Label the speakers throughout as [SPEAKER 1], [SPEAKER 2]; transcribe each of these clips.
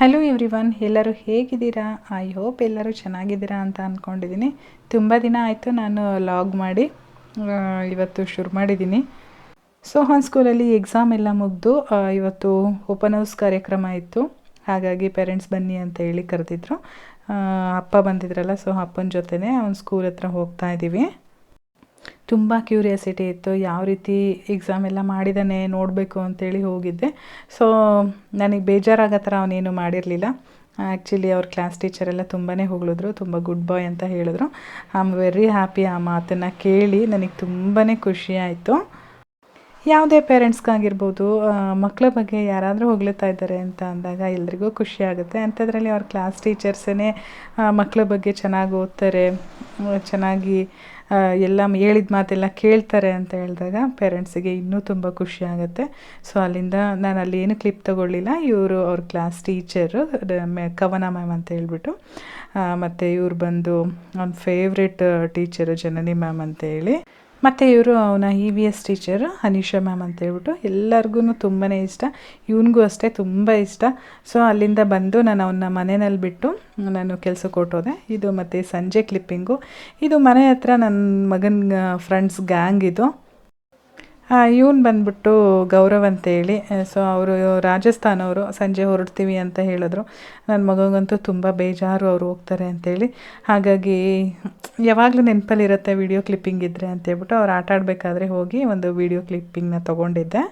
[SPEAKER 1] Hello everyone ಎಲ್ಲರೂ ಹೇಗಿದ್ದೀರಾ? I hope ಎಲ್ಲರೂ ಚೆನ್ನಾಗಿದ್ದೀರಾ ಅಂತ ಅಂದ್ಕೊಂಡಿದ್ದೀನಿ ತುಂಬ ದಿನ ಆಯಿತು ನಾನು ಲಾಗ್ ಮಾಡಿ ಇವತ್ತು ಶುರು ಮಾಡಿದ್ದೀನಿ. ಸೋಹನ್ ಸ್ಕೂಲಲ್ಲಿ ಎಕ್ಸಾಮ್ ಎಲ್ಲ ಮುಗಿದು ಇವತ್ತು ಓಪನ್ ಹೌಸ್ ಕಾರ್ಯಕ್ರಮ ಇತ್ತು. ಹಾಗಾಗಿ ಪೇರೆಂಟ್ಸ್ ಬನ್ನಿ ಅಂತ ಹೇಳಿ ಕರೆದಿದ್ರು. ಅಪ್ಪ ಬಂದಿದ್ರಲ್ಲ ಸೊ ಅಪ್ಪನ ಜೊತೆನೇ ಅವ್ನ ಸ್ಕೂಲ್ ಹತ್ರ ಹೋಗ್ತಾ ಇದ್ದೀವಿ ತುಂಬ ಕ್ಯೂರಿಯಾಸಿಟಿ ಇತ್ತು, ಯಾವ ರೀತಿ ಎಕ್ಸಾಮ್ ಎಲ್ಲ ಮಾಡಿದ್ದಾನೆ ನೋಡಬೇಕು ಅಂತೇಳಿ ಹೋಗಿದ್ದೆ. ಸೊ ನನಗೆ ಬೇಜಾರಾಗೋ ಥರ ಅವನೇನು ಮಾಡಿರಲಿಲ್ಲ. ಆ್ಯಕ್ಚುಲಿ ಅವ್ರ ಕ್ಲಾಸ್ ಟೀಚರ್ ಎಲ್ಲ ತುಂಬಾ ಹೊಗಳಿದ್ರು, ತುಂಬ ಗುಡ್ ಬಾಯ್ ಅಂತ ಹೇಳಿದ್ರು. ಐ ಆಮ್ ವೆರಿ ಹ್ಯಾಪಿ ಆ ಮಾತನ್ನು ಕೇಳಿ, ನನಗೆ ತುಂಬಾ ಖುಷಿ ಆಯಿತು. ಯಾವುದೇ ಪೇರೆಂಟ್ಸ್ಗಾಗಿರ್ಬೋದು ಮಕ್ಕಳ ಬಗ್ಗೆ ಯಾರಾದರೂ ಹೊಗಳ್ತಾ ಇದ್ದಾರೆ ಅಂತ ಅಂದಾಗ ಎಲ್ರಿಗೂ ಖುಷಿ ಆಗುತ್ತೆ. ಅಂಥದ್ರಲ್ಲಿ ಅವ್ರ ಕ್ಲಾಸ್ ಟೀಚರ್ಸೇ ಮಕ್ಕಳ ಬಗ್ಗೆ ಚೆನ್ನಾಗಿ ಓದ್ತಾರೆ ಚೆನ್ನಾಗಿ ಎಲ್ಲ ಹೇಳಿದ ಮಾತೆಲ್ಲ ಕೇಳ್ತಾರೆ ಅಂತ ಹೇಳಿದಾಗ ಪೇರೆಂಟ್ಸಿಗೆ ಇನ್ನೂ ತುಂಬ ಖುಷಿ ಆಗುತ್ತೆ. ಸೊ, ಅಲ್ಲಿಂದ ನಾನು ಅಲ್ಲಿ ಏನು ಕ್ಲಿಪ್ ತಗೊಳ್ಳಿಲ್ಲ. ಇವರು ಅವ್ರ ಕ್ಲಾಸ್ ಟೀಚರು ಕವನ ಮ್ಯಾಮ್ ಅಂತ ಹೇಳ್ಬಿಟ್ಟು ಮತ್ತು ಇವ್ರು ಬಂದು ಅವ್ನ ಫೇವ್ರೆಟ್ ಟೀಚರು ಜನನಿ ಮ್ಯಾಮ್ ಅಂತ ಹೇಳಿ ಮತ್ತು ಇವರು ಅವನ E V S teacher Anisha ma'am ಅಂತ ಹೇಳ್ಬಿಟ್ಟು ಎಲ್ಲರಿಗೂ ತುಂಬಾ ಇಷ್ಟ. ಇವನಿಗೂ ಅಷ್ಟೇ ತುಂಬ ಇಷ್ಟ. ಸೊ ಅಲ್ಲಿಂದ ಬಂದು ನಾನು ಅವನ್ನ ಮನೆಯಲ್ಲಿ ಬಿಟ್ಟು ನಾನು ಕೆಲಸಕ್ಕೆ ಹೊಟ್ಟೋದೆ ಇದು ಮತ್ತು ಸಂಜೆ ಕ್ಲಿಪ್ಪಿಂಗು ಇದು ಮನೆ ಹತ್ರ ನನ್ನ ಮಗನ ಫ್ರೆಂಡ್ಸ್ ಗ್ಯಾಂಗ್ ಇದು. ಇವನು ಬಂದ್ಬಿಟ್ಟು ಗೌರವ್ ಅಂತೇಳಿ. ಸೊ ಅವರು ರಾಜಸ್ಥಾನವರು, ಸಂಜೆ ಹೊರಡ್ತೀವಿ ಅಂತ ಹೇಳಿದ್ರು. ನನ್ನ ಮಗಂಗಂತೂ ತುಂಬ ಬೇಜಾರು ಅವರು ಹೋಗ್ತಾರೆ ಅಂತೇಳಿ. ಹಾಗಾಗಿ ಯಾವಾಗಲೂ ನೆನಪಲ್ಲಿರುತ್ತೆ ವಿಡಿಯೋ ಕ್ಲಿಪ್ಪಿಂಗ್ ಇದ್ದರೆ ಅಂತೇಳ್ಬಿಟ್ಟು ಅವ್ರು ಆಟ ಆಡಬೇಕಾದ್ರೆ ಹೋಗಿ ಒಂದು ವಿಡಿಯೋ ಕ್ಲಿಪ್ಪಿಂಗ್ನ ತೊಗೊಂಡಿದ್ದೆ.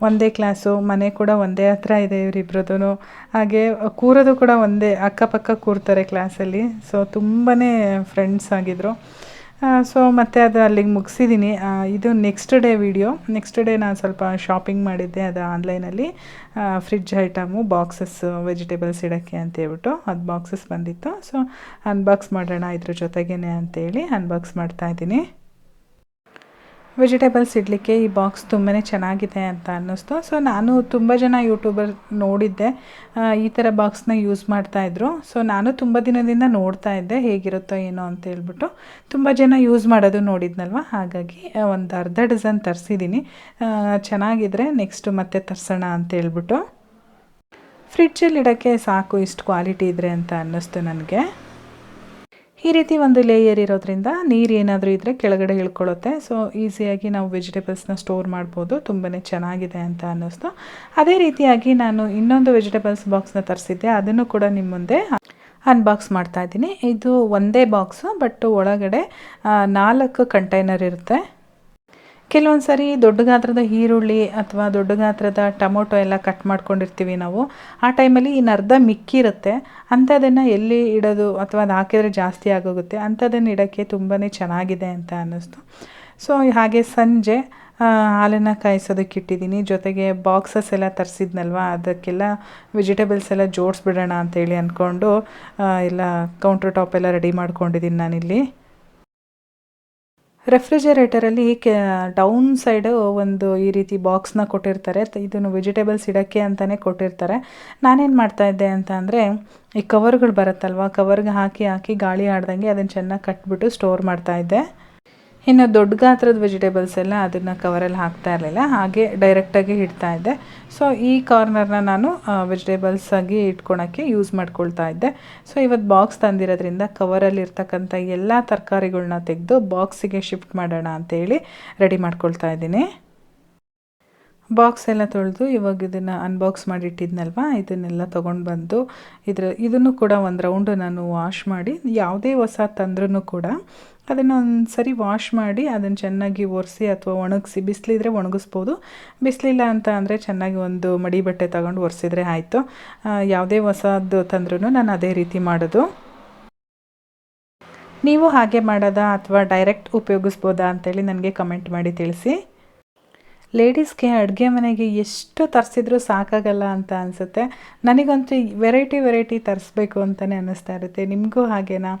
[SPEAKER 1] ಒಂದೇ ಕ್ಲಾಸು ಮನೆ ಕೂಡ ಒಂದೇ ಹತ್ರ ಇದೆ ಇವರಿಬ್ರದ್ದು ಹಾಗೆ ಕೂರೋದು ಕೂಡ ಒಂದೇ, ಅಕ್ಕಪಕ್ಕ ಕೂರ್ತಾರೆ ಕ್ಲಾಸಲ್ಲಿ ಸೊ ತುಂಬಾ ಫ್ರೆಂಡ್ಸ್ ಆಗಿದ್ರು. ಸೊ ಮತ್ತು ಅದು ಅಲ್ಲಿಗೆ ಮುಗಿಸಿದ್ದೀನಿ ಇದು next day video next day ನಾನು ಸ್ವಲ್ಪ ಶಾಪಿಂಗ್ ಮಾಡಿದ್ದೆ ಅದು ಆನ್ಲೈನಲ್ಲಿ ಫ್ರಿಡ್ಜ್ ಐಟಮು ಬಾಕ್ಸಸ್ ವೆಜಿಟೇಬಲ್ಸ್ ಇಡೋಕ್ಕೆ ಅಂತ ಹೇಳ್ಬಿಟ್ಟು ಅದು ಬಾಕ್ಸಸ್ ಬಂದಿತ್ತು. ಸೊ ಅನ್ಬಾಕ್ಸ್ ಮಾಡೋಣ ಇದ್ರ ಜೊತೆಗೇನೆ ಅಂತೇಳಿ ಅನ್ಬಾಕ್ಸ್ ಮಾಡ್ತಾಯಿದ್ದೀನಿ ವೆಜಿಟೇಬಲ್ಸ್ ಇಡಲಿಕ್ಕೆ ಈ ಬಾಕ್ಸ್ ತುಂಬಾ ಚೆನ್ನಾಗಿದೆ ಅಂತ ಅನ್ನಿಸ್ತು. ಸೊ ನಾನು ತುಂಬ ಜನ ಯೂಟ್ಯೂಬರ್ ನೋಡಿದ್ದೆ. ಈ ಥರ ಬಾಕ್ಸ್ನ ಯೂಸ್ ಮಾಡ್ತಾಯಿದ್ರು ಸೊ ನಾನು ತುಂಬ ದಿನದಿಂದ ನೋಡ್ತಾ ಇದ್ದೆ. ಹೇಗಿರುತ್ತೋ ಏನೋ ಅಂತ ಹೇಳ್ಬಿಟ್ಟು. ತುಂಬ ಜನ ಯೂಸ್ ಮಾಡೋದು ನೋಡಿದ್ನಲ್ವ? ಹಾಗಾಗಿ ಒಂದು ಅರ್ಧ ಡಜನ್ ತರಿಸಿದ್ದೀನಿ ಚೆನ್ನಾಗಿದ್ರೆ ನೆಕ್ಸ್ಟ್ ಮತ್ತೆ ತರಿಸೋಣ ಅಂತ ಹೇಳ್ಬಿಟ್ಟು. ಫ್ರಿಡ್ಜಲ್ಲಿ ಇಡೋಕ್ಕೆ ಸಾಕು ಇಷ್ಟು ಕ್ವಾಲಿಟಿ ಇದ್ರೆ ಅಂತ ಅನ್ನಿಸ್ತು ನನಗೆ. ಈ ರೀತಿ ಒಂದು ಲೇಯರ್ ಇರೋದ್ರಿಂದ ನೀರು ಏನಾದರೂ ಇದ್ದರೆ ಕೆಳಗಡೆ ಇಳ್ಕೊಳ್ಳುತ್ತೆ. ಸೊ ಈಸಿಯಾಗಿ ನಾವು ವೆಜಿಟೇಬಲ್ಸ್ನ ಸ್ಟೋರ್ ಮಾಡ್ಬೋದು. ತುಂಬಾ ಚೆನ್ನಾಗಿದೆ ಅಂತ ಅನ್ನಿಸ್ತು. ಅದೇ ರೀತಿಯಾಗಿ ನಾನು ಇನ್ನೊಂದು ವೆಜಿಟೇಬಲ್ಸ್ ಬಾಕ್ಸ್ನ ತರಿಸಿದ್ದೆ. ಅದನ್ನು ಕೂಡ ನಿಮ್ಮ ಮುಂದೆ ಅನ್ಬಾಕ್ಸ್ ಮಾಡ್ತಾ ಇದ್ದೀನಿ. ಇದು ಒಂದೇ ಬಾಕ್ಸು ಬಟ್ ಒಳಗಡೆ ನಾಲ್ಕು ಕಂಟೈನರ್ ಇರುತ್ತೆ. ಕೆಲವೊಂದು ಸಾರಿ ದೊಡ್ಡ ಗಾತ್ರದ ಈರುಳ್ಳಿ ಅಥವಾ ದೊಡ್ಡ ಗಾತ್ರದ ಟೊಮೊಟೊ ಎಲ್ಲ ಕಟ್ ಮಾಡ್ಕೊಂಡಿರ್ತೀವಿ ನಾವು. ಆ ಟೈಮಲ್ಲಿ ಇನ್ನು ಅರ್ಧ ಮಿಕ್ಕಿರುತ್ತೆ. ಅಂಥದ್ದನ್ನು ಎಲ್ಲಿ ಇಡೋದು ಅಥವಾ ಅದು ಹಾಕಿದರೆ ಜಾಸ್ತಿ ಆಗೋಗುತ್ತೆ ಅಂಥದ್ದನ್ನು ಇಡೋಕ್ಕೆ ತುಂಬಾ ಚೆನ್ನಾಗಿದೆ ಅಂತ ಅನ್ನಿಸ್ತು. ಸೊ ಹಾಗೆ ಸಂಜೆ ಹಾಲನ್ನು ಕಾಯಿಸೋದಕ್ಕೆ ಇಟ್ಟಿದ್ದೀನಿ. ಜೊತೆಗೆ ಬಾಕ್ಸಸ್ ಎಲ್ಲ ತರಿಸಿದ್ನಲ್ವ, ಅದಕ್ಕೆಲ್ಲ ವೆಜಿಟೇಬಲ್ಸ್ ಎಲ್ಲ ಜೋಡಿಸ್ಬಿಡೋಣ ಅಂತೇಳಿ ಅಂದ್ಕೊಂಡು ಎಲ್ಲ ಕೌಂಟರ್ ಟಾಪ್ ಎಲ್ಲ ರೆಡಿ ಮಾಡ್ಕೊಂಡಿದ್ದೀನಿ ನಾನಿಲ್ಲಿ. ರೆಫ್ರಿಜರೇಟರಲ್ಲಿ ಕೆ ಡೌನ್ ಸೈಡು ಒಂದು ಈ ರೀತಿ ಬಾಕ್ಸ್ನ ಕೊಟ್ಟಿರ್ತಾರೆ. ಇದನ್ನು ವೆಜಿಟೇಬಲ್ಸ್ ಇಡೋಕ್ಕೆ ಅಂತಲೇ ಕೊಟ್ಟಿರ್ತಾರೆ. ನಾನೇನು ಮಾಡ್ತಾ ಇದ್ದೆ ಅಂತ ಅಂದರೆ, ಈ ಕವರ್ಗಳು ಬರುತ್ತಲ್ವ? ಕವರ್ಗೆ ಹಾಕಿ ಹಾಕಿ ಗಾಳಿ ಆಡ್ದಂಗೆ ಅದನ್ನು ಚೆನ್ನಾಗಿ ಕಟ್ಬಿಟ್ಟು ಸ್ಟೋರ್ ಮಾಡ್ತಾ ಇದ್ದೆ. ಇನ್ನು ದೊಡ್ಡ ಗಾತ್ರದ ವೆಜಿಟೇಬಲ್ಸ್ ಎಲ್ಲ ಅದನ್ನು ಕವರಲ್ಲಿ ಹಾಕ್ತಾ ಇರಲಿಲ್ಲ, ಹಾಗೆ ಡೈರೆಕ್ಟಾಗಿ ಇಡ್ತಾ ಇದ್ದೆ. ಸೊ ಈ ಕಾರ್ನರ್ನ ನಾನು ವೆಜಿಟೇಬಲ್ಸ್ ಆಗಿ ಇಟ್ಕೊಳಕ್ಕೆ ಯೂಸ್ ಮಾಡ್ಕೊಳ್ತಾ ಇದ್ದೆ. ಸೊ ಇವತ್ತು ಬಾಕ್ಸ್ ತಂದಿರೋದ್ರಿಂದ ಕವರಲ್ಲಿ ಇರ್ತಕ್ಕಂಥ ಎಲ್ಲ ತರಕಾರಿಗಳನ್ನ ತೆಗೆದು ಬಾಕ್ಸಿಗೆ ಶಿಫ್ಟ್ ಮಾಡೋಣ ಅಂತೇಳಿ ರೆಡಿ ಮಾಡ್ಕೊಳ್ತಾ ಇದ್ದೀನಿ. ಬಾಕ್ಸ್ ಎಲ್ಲ ತೊಳೆದು ಇವಾಗ ಇದನ್ನು ಅನ್ಬಾಕ್ಸ್ ಮಾಡಿಟ್ಟಿದ್ನಲ್ವ? ಇದನ್ನೆಲ್ಲ ತೊಗೊಂಡು ಬಂದು ಇದ್ರ, ಇದನ್ನು ಕೂಡ ಒಂದು ರೌಂಡು ನಾನು ವಾಶ್ ಮಾಡಿ, ಯಾವುದೇ ಹೊಸ ತಂದ್ರೂ ಕೂಡ ಅದನ್ನು ಒಂದು ಸರಿ ವಾಶ್ ಮಾಡಿ ಅದನ್ನು ಚೆನ್ನಾಗಿ ಒರೆಸಿ ಅಥವಾ ಒಣಗಿಸಿ, ಬಿಸಿಲಿದ್ರೆ ಒಣಗಿಸ್ಬೋದು, ಬಿಸಿಲಿಲ್ಲ ಅಂತ ಅಂದರೆ ಚೆನ್ನಾಗಿ ಒಂದು ಮಡಿ ಬಟ್ಟೆ ತಗೊಂಡು ಒರೆಸಿದ್ರೆ ಆಯಿತು. ಯಾವುದೇ ಹೊಸದು ತಂದ್ರೂ ನಾನು ಅದೇ ರೀತಿ ಮಾಡೋದು. ನೀವು ಹಾಗೆ ಮಾಡೋದಾ ಅಥವಾ ಡೈರೆಕ್ಟ್ ಉಪಯೋಗಿಸ್ಬೋದಾ ಅಂತೇಳಿ ನನಗೆ ಕಮೆಂಟ್ ಮಾಡಿ ತಿಳಿಸಿ. ಲೇಡೀಸ್ಗೆ ಅಡುಗೆ ಮನೆಗೆ ಎಷ್ಟು ತರಿಸಿದ್ರೂ ಸಾಕಾಗಲ್ಲ ಅಂತ ಅನಿಸುತ್ತೆ. ನನಗಂತೂ ವೆರೈಟಿ ವೆರೈಟಿ ತರಿಸ್ಬೇಕು ಅಂತಲೇ ಅನ್ನಿಸ್ತಾ ಇರುತ್ತೆ. ನಿಮಗೂ ಹಾಗೇನಾ?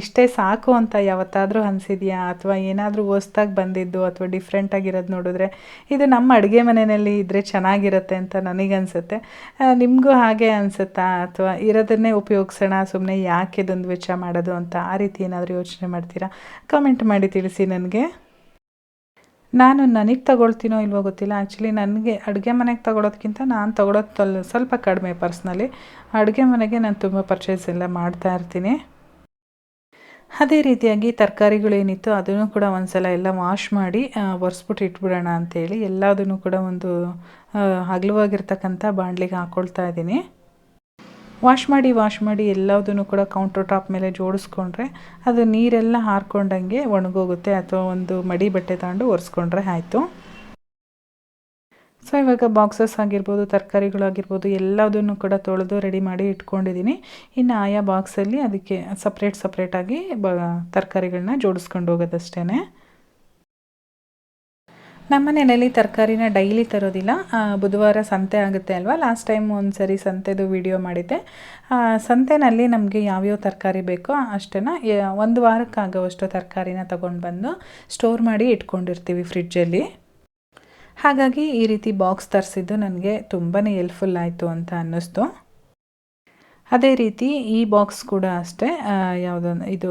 [SPEAKER 1] ಇಷ್ಟೇ ಸಾಕು ಅಂತ ಯಾವತ್ತಾದರೂ ಅನಿಸಿದೆಯಾ? ಅಥವಾ ಏನಾದರೂ ಹೊಸ್ದಾಗಿ ಬಂದಿದ್ದು ಅಥವಾ ಡಿಫ್ರೆಂಟಾಗಿರೋದು ನೋಡಿದ್ರೆ ಇದು ನಮ್ಮ ಅಡುಗೆ ಮನೆಯಲ್ಲಿ ಇದ್ದರೆ ಚೆನ್ನಾಗಿರುತ್ತೆ ಅಂತ ನನಗನ್ಸುತ್ತೆ. ನಿಮಗೂ ಹಾಗೆ ಅನಿಸುತ್ತಾ? ಅಥವಾ ಇರೋದನ್ನೇ ಉಪಯೋಗಿಸೋಣ ಸುಮ್ಮನೆ ಯಾಕೆ ಇದೊಂದು ವೆಚ್ಚ ಮಾಡೋದು ಅಂತ ಆ ರೀತಿ ಏನಾದರೂ ಯೋಚನೆ ಮಾಡ್ತೀರಾ? ಕಮೆಂಟ್ ಮಾಡಿ ತಿಳಿಸಿ ನನಗೆ. ನಾನು ನನಗೆ ತಗೊಳ್ತೀನೋ ಇಲ್ವೋ ಗೊತ್ತಿಲ್ಲ. ಆ್ಯಕ್ಚುಲಿ ನನಗೆ ಅಡುಗೆ ಮನೆಗೆ ತಗೊಳೋದ್ಕಿಂತ ನಾನು ತಗೊಳೋದು ಸ್ವಲ್ಪ ಕಡಿಮೆ ಪರ್ಸ್ನಲಿ ಅಡುಗೆ ಮನೆಗೆ ನಾನು ತುಂಬ ಪರ್ಚೇಸ್ ಎಲ್ಲ ಮಾಡ್ತಾ ಇರ್ತೀನಿ. ಅದೇ ರೀತಿಯಾಗಿ ತರಕಾರಿಗಳೇನಿತ್ತು ಅದನ್ನು ಕೂಡ ಒಂದ್ಸಲ ಎಲ್ಲ ವಾಶ್ ಮಾಡಿ ಒರೆಸ್ಬಿಟ್ಟು ಇಟ್ಬಿಡೋಣ ಅಂತೇಳಿ ಎಲ್ಲದನ್ನು ಕೂಡ ಒಂದು ಅಗಲವಾಗಿರ್ತಕ್ಕಂಥ ಬಾಣಲಿಗೆ ಹಾಕ್ಕೊಳ್ತಾ ಇದ್ದೀನಿ. ವಾಶ್ ಮಾಡಿ ವಾಶ್ ಮಾಡಿ ಎಲ್ಲದನ್ನು ಕೂಡ ಕೌಂಟರ್ ಟಾಪ್ ಮೇಲೆ ಜೋಡಿಸ್ಕೊಂಡ್ರೆ ಅದು ನೀರೆಲ್ಲ ಹಾರ್ಕೊಂಡಂಗೆ ಒಣಗೋಗುತ್ತೆ ಅಥವಾ ಒಂದು ಮಡಿ ಬಟ್ಟೆ ತಗೊಂಡು ಒರೆಸ್ಕೊಂಡ್ರೆ ಆಯಿತು. ಸೊ ಇವಾಗ ಬಾಕ್ಸಸ್ ಆಗಿರ್ಬೋದು ತರಕಾರಿಗಳಾಗಿರ್ಬೋದು ಎಲ್ಲದನ್ನು ಕೂಡ ತೊಳೆದು ರೆಡಿ ಮಾಡಿ ಇಟ್ಕೊಂಡಿದ್ದೀನಿ. ಇನ್ನು ಆಯಾ ಬಾಕ್ಸಲ್ಲಿ ಅದಕ್ಕೆ ಸಪ್ರೇಟ್ ಸಪ್ರೇಟಾಗಿ ಬ, ತರಕಾರಿಗಳನ್ನ ಜೋಡಿಸ್ಕೊಂಡು ಹೋಗೋದಷ್ಟೇ ನಮ್ಮ ಮನೆಯಲ್ಲಿ ತರಕಾರಿನ ಡೈಲಿ ತರೋದಿಲ್ಲ. ಬುಧವಾರ ಸಂತೆ ಆಗುತ್ತೆ ಅಲ್ವಾ? ಲಾಸ್ಟ್ ಟೈಮ್ ಒಂದು ಸರಿ ಸಂತೆದು ವಿಡಿಯೋ ಮಾಡಿದ್ದೆ. ಸಂತೆನಲ್ಲಿ ನಮಗೆ ಯಾವ್ಯಾವ ತರಕಾರಿ ಬೇಕೋ ಅಷ್ಟನ್ನು ಒಂದು ವಾರಕ್ಕಾಗೋವಷ್ಟು ತರಕಾರಿನ ತೊಗೊಂಡು ಬಂದು ಸ್ಟೋರ್ ಮಾಡಿ ಇಟ್ಕೊಂಡಿರ್ತೀವಿ ಫ್ರಿಡ್ಜಲ್ಲಿ ಹಾಗಾಗಿ ಈ ರೀತಿ ಬಾಕ್ಸ್ ತರಿಸಿದ್ದು ನನಗೆ ತುಂಬಾ ಹೆಲ್ಪ್ಫುಲ್ ಆಯಿತು ಅಂತ ಅನ್ನಿಸ್ತು. ಅದೇ ರೀತಿ ಈ ಬಾಕ್ಸ್ ಕೂಡ ಅಷ್ಟೇ ಯಾವುದೊಂದು ಇದು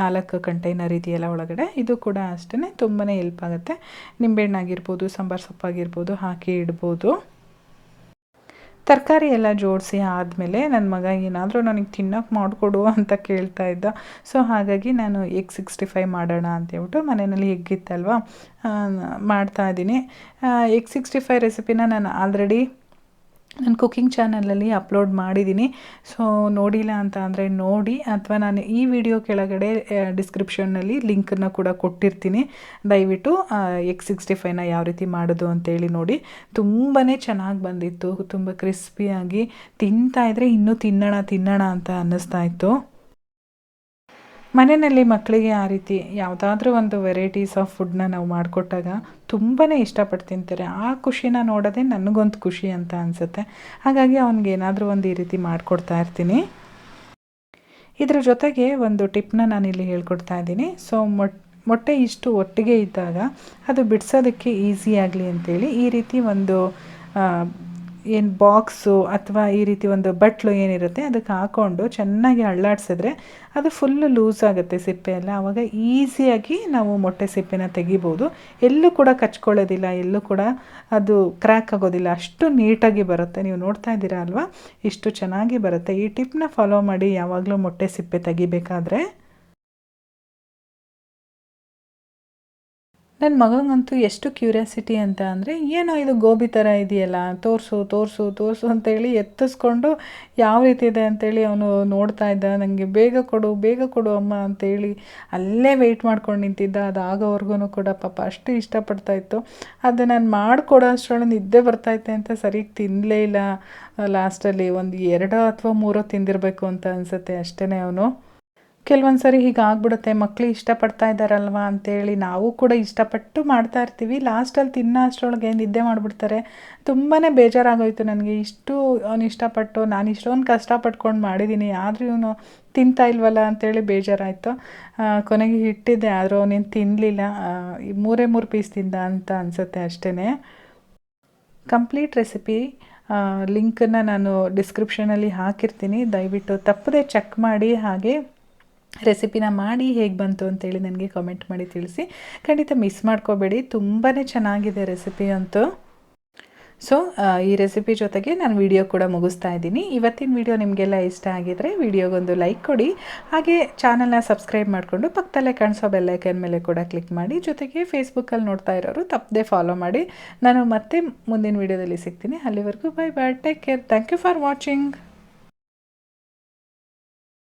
[SPEAKER 1] ನಾಲ್ಕು ಕಂಟೈನರ್ ಇದೆಯಲ್ಲ ಒಳಗಡೆ, ಇದು ಕೂಡ ಅಷ್ಟೇ ತುಂಬಾ ಹೆಲ್ಪ್ ಆಗುತ್ತೆ. ನಿಂಬೆಹಣ್ಣಾಗಿರ್ಬೋದು ಸಾಂಬಾರು ಸೊಪ್ಪಾಗಿರ್ಬೋದು ಹಾಕಿ ಇಡ್ಬೋದು. ತರಕಾರಿ ಎಲ್ಲ ಜೋಡಿಸಿ ಆದಮೇಲೆ ನನ್ನ ಮಗ ಏನಾದರೂ ನನಗೆ ತಿನ್ನೋಕೆ ಮಾಡಿಕೊಡು ಅಂತ ಕೇಳ್ತಾ ಇದ್ದ. ಸೊ ಹಾಗಾಗಿ ನಾನು ಎಗ್ ಸಿಕ್ಸ್ಟಿ ಫೈವ್ ಮಾಡೋಣ ಅಂತೇಳ್ಬಿಟ್ಟು ಮನೆಯಲ್ಲಿ ಎಗ್ ಇತ್ತಲ್ವ? ಮಾಡ್ತಾ ಇದ್ದೀನಿ. ಎಗ್ ಸಿಕ್ಸ್ಟಿ ಫೈವ್ ರೆಸಿಪಿನ ನಾನು ಆಲ್ರೆಡಿ ನಾನು ಕುಕ್ಕಿಂಗ್ ಚಾನಲಲ್ಲಿ ಅಪ್ಲೋಡ್ ಮಾಡಿದ್ದೀನಿ ಸೊ ನೋಡಿಲ್ಲ ಅಂತ ಅಂದರೆ ನೋಡಿ ಅಥವಾ ನಾನು ಈ ವಿಡಿಯೋ ಕೆಳಗಡೆ ಡಿಸ್ಕ್ರಿಪ್ಷನ್ನಲ್ಲಿ ಲಿಂಕನ್ನು ಕೂಡ ಕೊಟ್ಟಿರ್ತೀನಿ. ದಯವಿಟ್ಟು ಎಗ್ ಸಿಕ್ಸ್ಟಿ ಫೈವ್ನ ಯಾವ ರೀತಿ ಮಾಡೋದು ಅಂತೇಳಿ ನೋಡಿ. ತುಂಬಾ ಚೆನ್ನಾಗಿ ಬಂದಿತ್ತು. ತುಂಬ ಕ್ರಿಸ್ಪಿಯಾಗಿ ತಿಂತಾಯಿದ್ರೆ ಇನ್ನೂ ತಿನ್ನೋಣ ತಿನ್ನೋಣ ಅಂತ ಅನ್ನಿಸ್ತಾ ಇತ್ತು. ಮನೆಯಲ್ಲಿ ಮಕ್ಕಳಿಗೆ ಆ ರೀತಿ ಯಾವುದಾದ್ರೂ ಒಂದು ವೆರೈಟೀಸ್ ಆಫ್ ಫುಡ್ನ ನಾವು ಮಾಡಿಕೊಟ್ಟಾಗ ತುಂಬಾ ಇಷ್ಟಪಟ್ಟು ತಿಂತಾರೆ. ಆ ಖುಷಿನ ನೋಡೋದೇ ನನಗೊಂದು ಖುಷಿ ಅಂತ ಅನಿಸುತ್ತೆ. ಹಾಗಾಗಿ ಅವ್ನಿಗೆ ಏನಾದರೂ ಒಂದು ಈ ರೀತಿ ಮಾಡಿಕೊಡ್ತಾ ಇರ್ತೀನಿ. ಇದರ ಜೊತೆಗೆ ಒಂದು ಟಿಪ್ನ ಇಲ್ಲಿ ಹೇಳ್ಕೊಡ್ತಾ ಇದ್ದೀನಿ. ಸೊ ಮೊಟ್, ಮೊಟ್ಟೆ ಇಷ್ಟು ಒಟ್ಟಿಗೆ ಇದ್ದಾಗ ಅದು ಬಿಡಿಸೋದಕ್ಕೆ ಈಸಿ ಆಗಲಿ ಅಂತೇಳಿ ಈ ರೀತಿ ಒಂದು ಏನು ಬಾಕ್ಸು ಅಥವಾ ಈ ರೀತಿ ಒಂದು ಬಟ್ಲು ಏನಿರುತ್ತೆ ಅದಕ್ಕೆ ಹಾಕ್ಕೊಂಡು ಚೆನ್ನಾಗಿ ಅಳ್ಳಾಡಿಸಿದ್ರೆ ಅದು ಫುಲ್ಲು ಲೂಸ್ ಆಗುತ್ತೆ ಸಿಪ್ಪೆ ಎಲ್ಲ. ಆವಾಗ ಈಸಿಯಾಗಿ ನಾವು ಮೊಟ್ಟೆ ಸಿಪ್ಪೆನ ತೆಗಿಬೋದು. ಎಲ್ಲೂ ಕೂಡ ಕಚ್ಕೊಳ್ಳೋದಿಲ್ಲ, ಎಲ್ಲೂ ಕೂಡ ಅದು ಕ್ರ್ಯಾಕ್ ಆಗೋದಿಲ್ಲ. ಅಷ್ಟು ನೀಟಾಗಿ ಬರುತ್ತೆ. ನೀವು ನೋಡ್ತಾ ಇದ್ದೀರಾ ಅಲ್ವಾ? ಇಷ್ಟು ಚೆನ್ನಾಗಿ ಬರುತ್ತೆ. ಈ ಟಿಪ್ನ ಫಾಲೋ ಮಾಡಿ ಯಾವಾಗಲೂ ಮೊಟ್ಟೆ ಸಿಪ್ಪೆ ತೆಗಿಬೇಕಾದ್ರೆ. ನನ್ನ ಮಗಂಗಂತೂ ಎಷ್ಟು ಕ್ಯೂರಿಯಾಸಿಟಿ ಅಂತ ಅಂದರೆ, ಏನೋ ಇದು ಗೋಬಿ ಥರ ಇದೆಯಲ್ಲ, ತೋರಿಸು ತೋರಿಸು ತೋರಿಸು ಅಂತೇಳಿ ಎತ್ತಿಸ್ಕೊಂಡು ಯಾವ ರೀತಿ ಇದೆ ಅಂತೇಳಿ ಅವನು ನೋಡ್ತಾ ಇದ್ದ. ನನಗೆ ಬೇಗ ಕೊಡು ಬೇಗ ಕೊಡು ಅಮ್ಮ ಅಂತೇಳಿ ಅಲ್ಲೇ ವೆಯ್ಟ್ ಮಾಡ್ಕೊಂಡು ನಿಂತಿದ್ದ. ಅದು ಆಗೋವರೆಗೂ ಕೂಡ ಪಾಪ ಅಷ್ಟು ಇಷ್ಟಪಡ್ತಾ ಇತ್ತು. ಅದು ನಾನು ಮಾಡಿಕೊಡೋ ಅಷ್ಟರೊಳಗೆ ನಿದ್ದೆ ಬರ್ತಾಯಿತ್ತೆ ಅಂತ ಸರಿಯಾಗಿ ತಿನ್ನಲೇ ಇಲ್ಲ. ಲಾಸ್ಟಲ್ಲಿ ಒಂದು ಎರಡೋ ಅಥವಾ ಮೂರೋ ತಿಂದಿರಬೇಕು ಅಂತ ಅನಿಸುತ್ತೆ ಅಷ್ಟೇ ಅವನು. ಕೆಲವೊಂದು ಸರಿ ಹೀಗೆ ಆಗ್ಬಿಡುತ್ತೆ ಮಕ್ಕಳು ಇಷ್ಟಪಡ್ತಾ ಇದ್ದಾರಲ್ವ ಅಂತೇಳಿ ನಾವು ಕೂಡ ಇಷ್ಟಪಟ್ಟು ಮಾಡ್ತಾ ಇರ್ತೀವಿ. ಲಾಸ್ಟಲ್ಲಿ ತಿನ್ನೋ ಅಷ್ಟರೊಳಗೆ ನಿದ್ದೆ ಮಾಡಿಬಿಡ್ತಾರೆ. ತುಂಬಾ ಬೇಜಾರಾಗೋಯ್ತು ನನಗೆ. ಇಷ್ಟು ಅವ್ನು ಇಷ್ಟಪಟ್ಟು ನಾನು ಇಷ್ಟೊಂದು ಕಷ್ಟಪಟ್ಕೊಂಡು ಮಾಡಿದ್ದೀನಿ, ಆದರೂ ಇವನು ತಿಂತಾ ಇಲ್ವಲ್ಲ ಅಂತೇಳಿ ಬೇಜಾರಾಯಿತು. ಕೊನೆಗೆ ಇಟ್ಟಿದ್ದೆ ಆದರೂ ಅವನೇನು ತಿನ್ನಲಿಲ್ಲ ಮೂರೇ ಮೂರು ಪೀಸ್ ತಿಂದ ಅಂತ ಅನಿಸುತ್ತೆ ಅಷ್ಟೇ ಕಂಪ್ಲೀಟ್ ರೆಸಿಪಿ ಲಿಂಕನ್ನು ನಾನು ಡಿಸ್ಕ್ರಿಪ್ಷನಲ್ಲಿ ಹಾಕಿರ್ತೀನಿ. ದಯವಿಟ್ಟು ತಪ್ಪದೆ ಚೆಕ್ ಮಾಡಿ ಹಾಗೆ ರೆಸಿಪಿನ ಮಾಡಿ ಹೇಗೆ ಬಂತು ಅಂತೇಳಿ ನನಗೆ ಕಮೆಂಟ್ ಮಾಡಿ ತಿಳಿಸಿ. ಖಂಡಿತ ಮಿಸ್ ಮಾಡ್ಕೋಬೇಡಿ ತುಂಬಾ ಚೆನ್ನಾಗಿದೆ ರೆಸಿಪಿ ಅಂತೂ. ಸೊ ಈ ರೆಸಿಪಿ ಜೊತೆಗೆ ನಾನು ವಿಡಿಯೋ ಕೂಡ ಮುಗಿಸ್ತಾ ಇದ್ದೀನಿ. ಇವತ್ತಿನ ವಿಡಿಯೋ ನಿಮಗೆಲ್ಲ ಇಷ್ಟ ಆಗಿದರೆ ವಿಡಿಯೋಗೊಂದು ಲೈಕ್ ಕೊಡಿ. ಹಾಗೆ ಚಾನಲ್ನ ಸಬ್ಸ್ಕ್ರೈಬ್ ಮಾಡಿಕೊಂಡು ಪಕ್ಕದಲ್ಲೇ ಕಾಣಿಸೋ ಬೆಲ್ಲೈಕನ್ ಮೇಲೆ ಕೂಡ ಕ್ಲಿಕ್ ಮಾಡಿ. ಜೊತೆಗೆ ಫೇಸ್ಬುಕ್ಕಲ್ಲಿ ನೋಡ್ತಾ ಇರೋರು ತಪ್ಪದೆ ಫಾಲೋ ಮಾಡಿ. ನಾನು ಮತ್ತೆ ಮುಂದಿನ ವಿಡಿಯೋದಲ್ಲಿ ಸಿಗ್ತೀನಿ. ಅಲ್ಲಿವರೆಗೂ bye bye take care thank you for watching